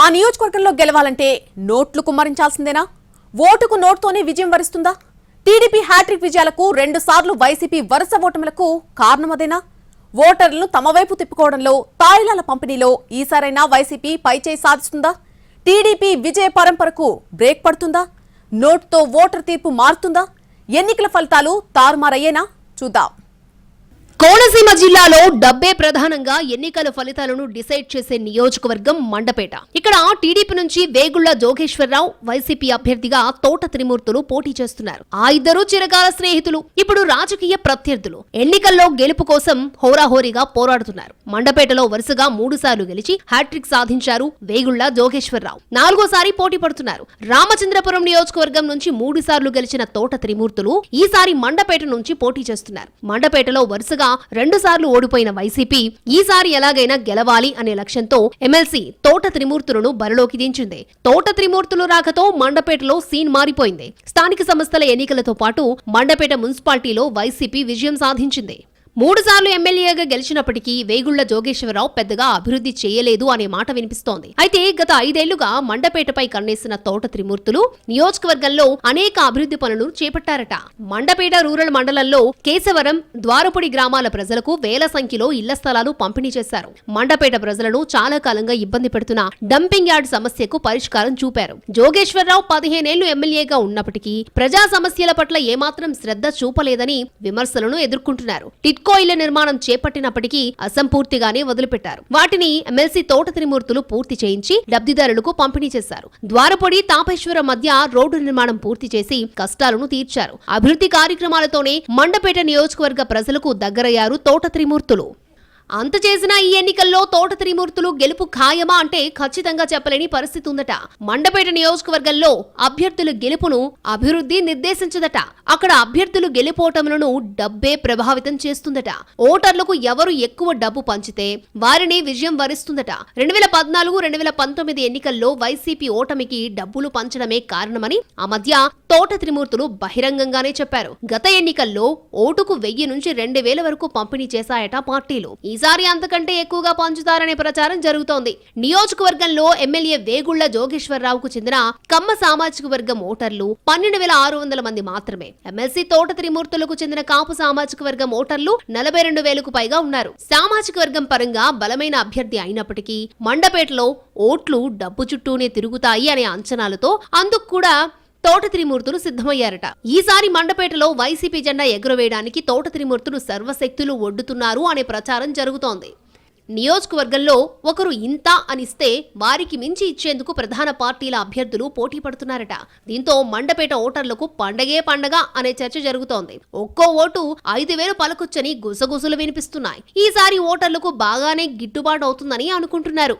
ఆ నియోజకవర్గంలో గెలవాలంటే నోట్లు కుమ్మరించాల్సిందేనా? ఓటుకు నోట్తోనే విజయం వరిస్తుందా? టీడీపీ హ్యాట్రిక్ విజయాలకు రెండు సార్లు వైసీపీ వరుస ఓటములకు కారణమదేనా ఓటర్లను తమ వైపు తిప్పుకోవడంలో తాయిలాల పంపిణీలో ఈసారైనా వైసీపీ పైచేయి సాధిస్తుందా? టీడీపీ విజయ పరంపరకు బ్రేక్ పడుతుందా? నోట్తో ఓటర్ తీర్పు మారుతుందా? ఎన్నికల ఫలితాలు తారుమారయ్యేనా? చూద్దాం. కోనసీమ జిల్లాలో డబ్బే ప్రధానంగా ఎన్నికల ఫలితాలను డిసైడ్ చేసే నియోజకవర్గం మండపేట. ఇక్కడ టీడీపీ నుంచి వేగుళ్ళ జోగేశ్వరరావు వైసీపీ అభ్యర్థిగా తోట త్రిమూర్తులు పోటీ చేస్తున్నారు. ఆ ఇద్దరు చిరకాల స్నేహితులు ఇప్పుడు రాజకీయ ప్రత్యర్థులు. ఎన్నికల్లో గెలుపు కోసం హోరాహోరీగా పోరాడుతున్నారు. మండపేటలో వరుసగా మూడు సార్లు గెలిచి హ్యాట్రిక్ సాధించారు వేగుళ్ళ జోగేశ్వరరావు. నాలుగోసారి పోటీ పడుతున్నారు. రామచంద్రపురం నియోజకవర్గం నుంచి మూడు సార్లు గెలిచిన తోట త్రిమూర్తులు ఈసారి మండపేట నుంచి పోటీ చేస్తున్నారు. మండపేటలో వరుసగా రెండు సార్లు ఓడిపోయిన వైసీపీ ఈసారి ఎలాగైనా గెలవాలి అనే లక్ష్యంతో ఎమ్మెల్సీ తోట త్రిమూర్తులను బరిలోకి దించింది. తోట త్రిమూర్తులు రాకతో మండపేటలో సీన్ మారిపోయింది. స్థానిక సంస్థల ఎన్నికలతో పాటు మండపేట మున్సిపాలిటీలో వైసీపీ విజయం సాధించింది. మూడుసార్లు ఎమ్మెల్యేగా గెలిచినప్పటికీ వేగుళ్ళ జోగేశ్వరరావు పెద్దగా అభివృద్ధి చేయలేదు అనే మాట వినిపిస్తోంది. అయితే గత ఐదేళ్ళుగా మండపేటపై కన్నేసిన తోట త్రిమూర్తులు నియోజకవర్గంలో అనేక అభివృద్ధి పనులు చేపట్టారట. మండపేట రూరల్ మండలంలో కేశవరం ద్వారపుడి గ్రామాల ప్రజలకు వేల సంఖ్యలో ఇళ్ళ స్థలాలు పంపిణీ చేశారు. మండపేట ప్రజలను చాలా కాలంగా ఇబ్బంది పెడుతున్న డంపింగ్ యార్డ్ సమస్యకు పరిష్కారం చూపారు. జోగేశ్వరరావు పదిహేనేళ్ళు ఎమ్మెల్యేగా ఉన్నప్పటికీ ప్రజా సమస్యల పట్ల ఏమాత్రం శ్రద్ధ చూపలేదని విమర్శలను ఎదుర్కొంటున్నారు. టిట్కో ఇళ్ళ నిర్మాణం చేపట్టినప్పటికీ అసంపూర్తిగానే వదిలిపెట్టారు. వాటిని ఎమ్మెల్సీ తోట త్రిమూర్తులు పూర్తి చేయించి లబ్ధిదారులకు పంపిణీ చేశారు. ద్వారపొడి తాపేశ్వరం మధ్య రోడ్డు నిర్మాణం పూర్తి చేసి కష్టాలను తీర్చారు. అభివృద్ధి కార్యక్రమాలతోనే మండపేట నియోజకవర్గ ప్రజలకు దగ్గరయ్యారు తోట త్రిమూర్తులు. అంత చేసిన ఈ ఎన్నికల్లో తోట త్రిమూర్తులు గెలుపు ఖాయమా అంటే ఖచ్చితంగా చెప్పలేని పరిస్థితి ఉందట. మండపేట నియోజకవర్గంలో అభ్యర్థుల గెలుపును అభివృద్ధి నిర్దేశించదట. అక్కడ అభ్యర్థులు గెలుపోటములను డబ్బే ప్రభావితం చేస్తుందట. ఓటర్లకు ఎవరు ఎక్కువ డబ్బు పంచితే వారిని విజయం వరిస్తుందట. రెండు వేల పద్నాలుగు రెండు వేల పంతొమ్మిది ఎన్నికల్లో వైసీపీ ఓటమికి డబ్బులు పంచడమే కారణమని ఆ మధ్య తోట త్రిమూర్తులు బహిరంగంగానే చెప్పారు. గత ఎన్నికల్లో ఓటుకు వెయ్యి నుంచి రెండు వేల వరకు పంపిణీ చేశాయట పార్టీలు. ఈసారి అంతకంటే ఎక్కువగా పంచుతారనే ప్రచారం జరుగుతోంది. నియోజకవర్గంలో ఎమ్మెల్యే వేగుళ్ళ జోగేశ్వరరావుకు చెందిన కమ్మ సామాజిక వర్గం ఓటర్లు పన్నెండు వేల ఆరు వందల మంది మాత్రమే. ఎమ్మెల్సీ తోట త్రిమూర్తులకు చెందిన కాపు సామాజిక వర్గం ఓటర్లు నలభై రెండు వేలకు పైగా ఉన్నారు. సామాజిక వర్గం పరంగా బలమైన అభ్యర్థి అయినప్పటికీ మండపేటలో ఓట్లు డబ్బు చుట్టూనే తిరుగుతాయి అనే అంచనాలతో అందుకు కూడా తోట త్రిమూర్తులు సిద్ధమయ్యారట. ఈసారి మండపేటలో వైసీపీ జెండా ఎగురవేయడానికి తోట త్రిమూర్తులు సర్వశక్తులు ఒడ్డుతున్నారు అనే ప్రచారం జరుగుతోంది. నియోజకవర్గంలో ఒకరు ఇంత అనిస్తే వారికి మించి ఇచ్చేందుకు ప్రధాన పార్టీల అభ్యర్థులు పోటీ పడుతున్నారట. దీంతో మండపేట ఓటర్లకు పండగే పండగ అనే చర్చ జరుగుతోంది. ఒక్కో ఓటు ఐదు వేలు పలకొచ్చని గుసగుసలు వినిపిస్తున్నాయి. ఈసారి ఓటర్లకు బాగానే గిట్టుబాటు అవుతుందని అనుకుంటున్నారు.